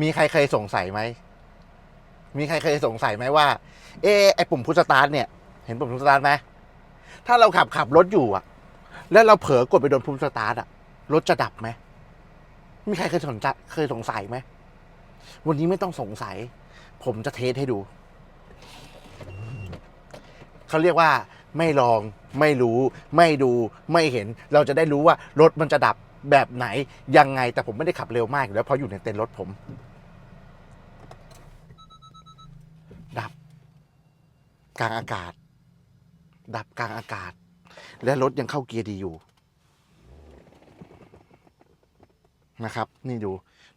มีใครเคยสงสัยไหม มีใครเคยสงสัยไหมว่า เอะไอปุ่มพุชสตาร์ทเนี่ย เห็นปุ่มพุชสตาร์ทไหม ถ้าเราขับขับรถอยู่อะแล้วเราเผลอกดไปโดนปุ่มสตาร์ทอะรถจะดับไหม มีใครเคยสนใจเคยสงสัยไหม วันนี้ไม่ต้องสงสัย ผมจะเทสให้ดู เขาเรียกว่าไม่ลอง ไม่รู้ ไม่ดูไม่เห็น เราจะได้รู้ว่ารถมันจะดับแบบไหนยังไงแต่ผมไม่ได้ขับเร็วมากอยู่แล้วเพราะอยู่ในเต็นท์รถผม ดับ กลางอากาศ ดับกลางอากาศ และรถยังเข้าเกียร์ดีอยู่นะครับ นี่ดู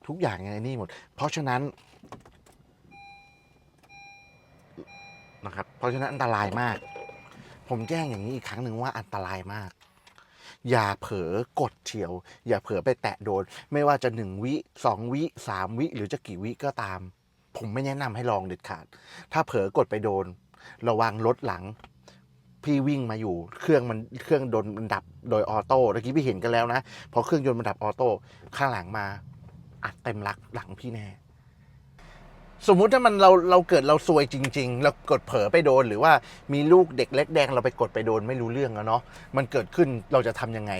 ทุกอย่างในนี่หมด เพราะฉะนั้นนะครับเพราะฉะนั้นอันตรายมาก ผมแจ้งอย่างนี้อีกครั้งหนึ่งว่าอันตรายมาก อย่าเผลอกดเฉียว อย่าเผลอไปแตะโดน ไม่ว่าจะหนึ่งวิสองวิสามวิ หรือจะกี่วิก็ตาม ผมไม่แนะนำให้ลองเด็ดขาด ถ้าเผลอกดไปโดน ระวังรถหลัง พี่วิ่งมาอยู่ เครื่องมันเครื่องโดนมันดับโดยออโต้เมื่อกี้พี่เห็นกันแล้วนะพอเครื่องยนต์มันดับออโต้ข้างหลังมาอัดเต็มลักหลังพี่แน่ สมมุติถ้ามันเราเราเกิดเราซวยจริง ๆ เรากดเผลอไปโดน หรือว่ามีลูกเด็กเล็กแดงเราไปกดไปโดนไม่รู้เรื่องอะเนาะมันเกิดขึ้นเราจะทำยังไง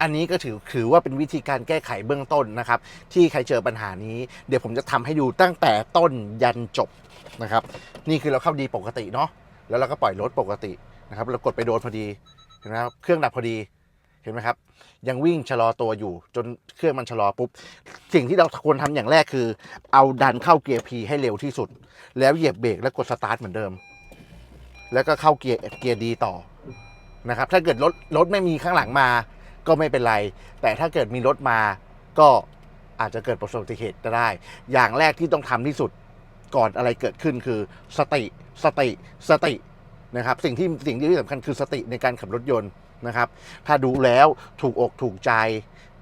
อันนี้ก็ถือถือว่าเป็นวิธีการแก้ไขเบื้องต้นนะครับ ที่ใครเจอปัญหานี้ เดี๋ยวผมจะทำให้ดูตั้งแต่ต้นยันจบนะครับ นี่คือเราเข้าดีปกติเนาะแล้วเราก็ปล่อยรถปกตินะครับเรากดไปโดนพอดีเห็นไหมครับเครื่องดับพอดี เห็นไหมครับ ยังวิ่งชะลอตัวอยู่จนเครื่องมันชะลอปุ๊บ สิ่งที่เราควรทำอย่างแรกคือ เอาดันเข้าเกียร์ P ให้เร็วที่สุด แล้วเหยียบเบรกแล้วกดสตาร์ทเหมือนเดิม แล้วก็เข้าเกียร์เกียร์ดีต่อนะครับ ถ้าเกิดรถรถไม่มีข้างหลังมา ก็ไม่เป็นไร แต่ถ้าเกิดมีรถมาก็อาจจะเกิดประสบอุบัติเหตุได้ อย่างแรกที่ต้องทำที่สุดก่อนอะไรเกิดขึ้นคือสติ สติ สตินะครับ สิ่งที่สิ่งที่สำคัญคือสติในการขับรถยนต์ นะครับ ถ้าดูแล้วถูกอกถูกใจ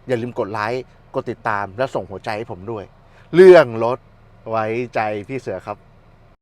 อย่าลืมกดไลค์กดติดตามและส่งหัวใจให้ผมด้วย เรื่องรถไว้ใจพี่เสือครับ